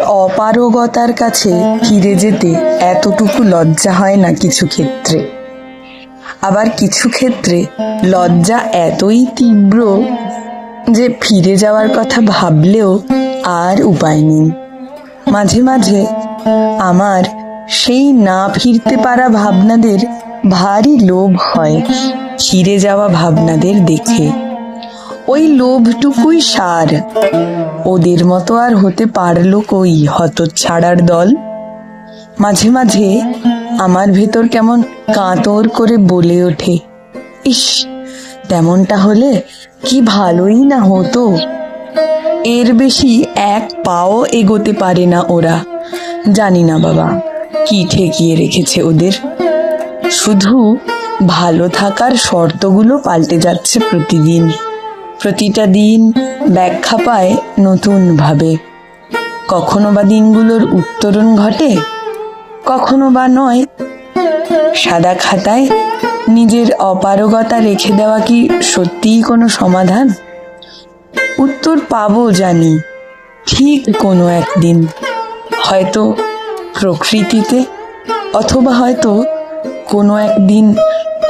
অপারগতার কাছে ফিরে যেতে এতটুকু লজ্জা হয় না কিছু ক্ষেত্রে। আবার কিছু ক্ষেত্রে লজ্জা এতই তীব্র যে ফিরে যাওয়ার কথা ভাবলেও আর উপায় নেই। মাঝে মাঝে আমার সেই না ফিরতে পারা ভাবনাদের ভারী লোভ হয় ফিরে যাওয়া ভাবনাদের দেখে। ওই লোভটুকুই সার। ওদের মতো আর হতে পারল কই হতচ্ছাড়ার দল? মাঝে মাঝে আমার ভেতর কেমন কাঁতর করে বলে ওঠে, ইস, তেমনটা হলে কি ভালোই না হতো? এর বেশি এক পাও এগোতে পারে না ওরা। জানি না বাবা, কি ঠেকিয়ে রেখেছে ওদের? শুধু ভালো থাকার শর্তগুলো পাল্টে যাচ্ছে প্রতিদিন। প্রতিটা দিন ব্যাখ্যা পায় নতুনভাবে। কখনো বা দিনগুলোর উত্তরণ ঘটে, কখনো বা নয়। সাদা খাতায় নিজের অপারগতা রেখে দেওয়া কি সত্যিই কোনো সমাধান? উত্তর পাবো জানি, ঠিক কোনো একদিন। হয়তো প্রকৃতিতে, অথবা হয়তো কোনো একদিন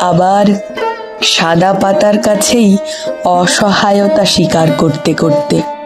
আবার সাদা পাতার কাছেই অসহায়তা স্বীকার করতে করতে।